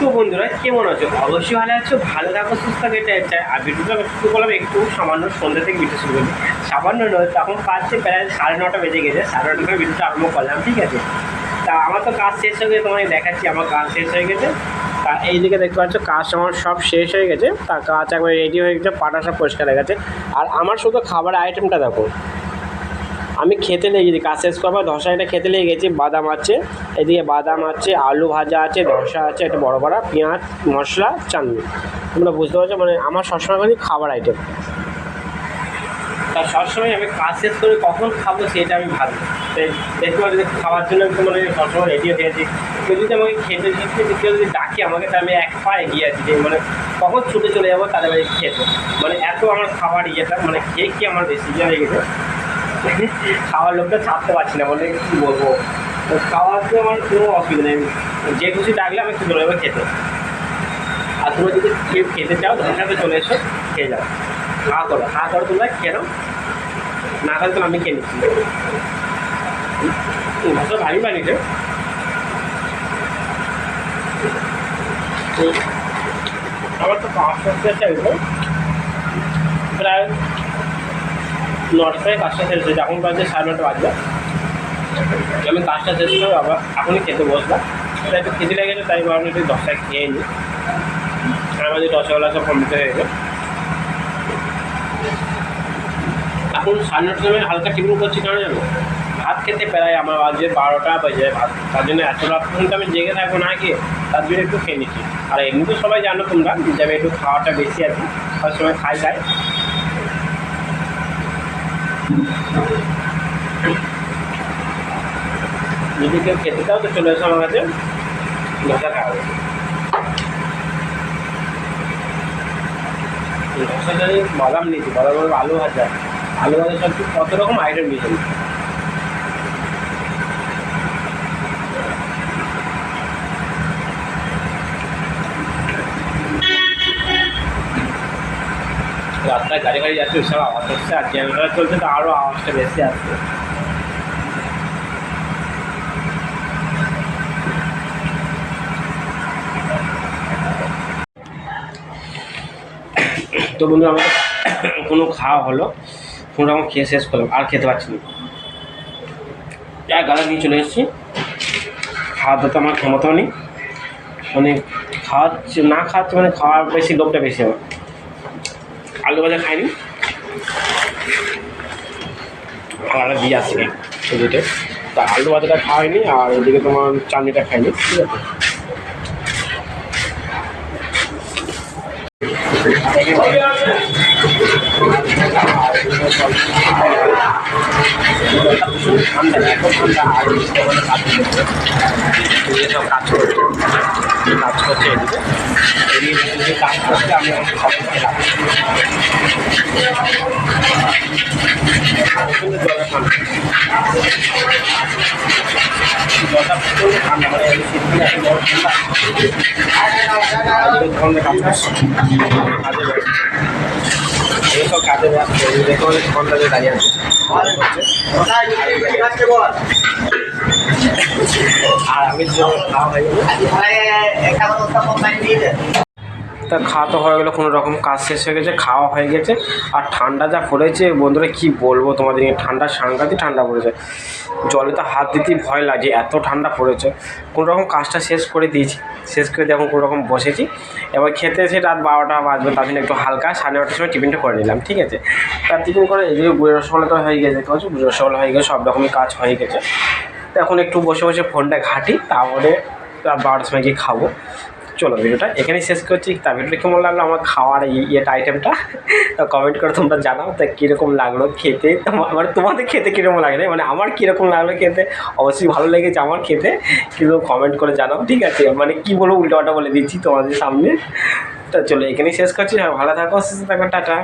তো বন্ধুরা, কেমন আছো? অবশ্যই ভালো আছো, ভালো থাকো, সুস্থ থাকো এটা চাই। আর ভিডিওটা শুরু করলাম একটু সামান্য সন্ধ্যা থেকে ভিডিও শুরু করি সামান্য নয় তখন পাচ্ছে প্রায় সাড়ে নটা বেজে গেছে, সাড়ে নটা থেকে ভিডিওটা আরম্ভ করলাম, ঠিক আছে? তা আমার তো কাজ শেষ হয়ে গেছে, তোমাকে দেখাচ্ছি, আমার কাজ শেষ হয়ে গেছে। তা এইদিকে দেখতে পাচ্ছ, কাজ আমার সব শেষ হয়ে গেছে, তা কাজ একবার রেডি হয়ে গেছে, পাটা সব পরিষ্কার হয়ে গেছে। আর আমার শুধু খাবার আইটেমটা দেখো আমি খেতে লেগে গেছি কাজ শেষ করবার ধসা এটা খেতে লেগে গেছি, বাদাম আছে, এদিকে বাদাম আছে, আলু ভাজা আছে, ধসা আছে, একটা বড় বড়া পেঁয়াজ, মশলা, চাটনি। তোমরা বুঝতে পারছ মানে আমার সবসময় মানে খাবার আইটেম তা সবসময় আমি কাজ শেষ করে কখন খাব সেটা আমি ভাবি। দেখতে পাচ্ছি খাওয়ার জন্য আমি তো মানে সবসময় রেডি হয়ে আছি কেউ যদি আমাকে খেতে দিচ্ছে কেউ যদি ডাকে আমাকে, তাহলে আমি এক পা এগিয়ে আছি, যে মানে কখন ছুটে চলে যাব তাদের বাড়ি খেতে। মানে এত আমার খাবার ইয়েটা মানে খেয়ে খেয়ে আমার বেশি ইয়ে হয়ে গেছে। খাওয়ার লোকটা ছাড়তে পারছি না বলে কী বলব? তো খাওয়াতে আমার কোনো অসুবিধা নেই। যে খুশি ডাকলে আমি চলে যাব খেতে। আর তুমি যদি খেতে চাও ধন্যবাদ চলে এসো, খেয়ে যাও। হা করো হা করো তোমরা, খেয়ে নাও। না খালে তো আমি খেয়ে নিচ্ছি। ভাষা ভারী বানিয়েছে। আমার তো পাঁচশো চাইব প্রায় নটা থেকে কাজটা শেষ হয়েছে। এখন বাজে সাড়ে নটা বাজবে। আমি কাজটা শেষ করে আবার এখনই খেতে বসলাম। তাই একটু খেতে লেগেছে, তাই ভাবলাম একটু দশটায় খেয়ে নিই। আমাদের রসগোল্লা সব কমপ্লিট হয়ে গেছে। এখন সাড়ে নটার সময় হালকা টিফিন করছি, কেন জানো? ভাত খেতে প্রায় আমার বাজে বারোটা বাজে ভাত। তার জন্য এত রাত পর্যন্ত আমি জেগে থাকব না খেয়ে তার জন্য একটু খেয়ে নিচ্ছি। আর এমনি তো সবাই জানো তোমরা যে আমি একটু খাওয়াটা বেশি আর কি। সবসময় খাই খাই। যদি কেউ খেতে চাও তো চলে এসো আমার কাছে। ধোসা খাওয়াবে ধোসা জানি বাদাম নিয়েছি, বাদাম আলু ভাজা। আলু ভাজা সব কত রকম আইটেম দিয়েছেন রাস্তায় গাড়ি গাড়ি যাচ্ছে ওইসব আওয়াজ হচ্ছে আর জেনারেটার চলছে তো আরও আওয়াজটা বেশি আসছে। তো বন্ধু, আমাদের কোনো খাওয়া হলো, কোনো রকম খেয়ে শেষ করলাম, আর খেতে পারছি না। এক গাদা নিয়ে চলে এসেছি। খাওয়া দাওয়া তো আমার ক্ষমতাও নেই। মানে খাওয়াচ্ছে না খাওয়াচ্ছে মানে খাওয়ার বেশি লোভটা বেশি আমার। আলু ভাজা খাইনি। আলাদা দিয়ে আসছি তা আলু ভাজাটা হয়নি, আর ওদিকে তোমার চাটনিটা খাইনি, ঠিক আছে? আর সব কাজ করছে কাজ করছে এদিকে। কাজ করছে আমি এইসব কাজে ব্যস্ত দেখো ঘন্টাতে দাঁড়িয়ে আছে আর আমি হয়ে গেলো তা খাওয়া তো হয়ে গেলো, কোনো রকম কাজ শেষ হয়ে গেছে, খাওয়া হয়ে গেছে। আর ঠান্ডা যা পড়েছে, বন্ধুরা, কি বলব তোমাদের ঠান্ডা, সাংঘাতিক ঠান্ডা পড়েছে। জলে তো হাত দিতেই ভয় লাগে, এত ঠান্ডা পড়েছে। কোনো রকম কাজটা শেষ করে দিয়েছি, শেষ করে দিয়ে এখন কোনো রকম বসেছি। এবার খেতে এসে রাত বারোটা বাজবে, তার জন্য একটু হালকা, সাড়ে নটার সময় টিফিনটা করে নিলাম, ঠিক আছে? তার টিফিন করে এই যে গুড় রসগোল্লা তো হয়ে গেছে ঠিক আছে গুড় রসগোল্লা হয়ে গেছে, সব রকমই কাজ হয়ে গেছে। এখন একটু বসে বসে ফোনটা ঘাঁটি, তারপরে রাত বারোটার সময় গিয়ে খাব। চলো ভিডিওটা এখানেই শেষ করছি। তা ভিডিওটা কেমন লাগল? আমার খাওয়ার ইয়েটা আইটেমটা তো কমেন্ট করে তোমরা জানাও তা কীরকম লাগল খেতে। মানে তোমাদের খেতে কীরকম লাগে মানে আমার কীরকম লাগল খেতে? অবশ্যই ভালো লেগেছে আমার খেতে। কিন্তু কমেন্ট করে জানাও, ঠিক আছে? মানে কী বলব উল্টোটা বলে দিচ্ছি তোমাদের সামনে। তা চলো এখানেই শেষ করছি। ভালো থাকো, সুস্থ থাকো, টাটা।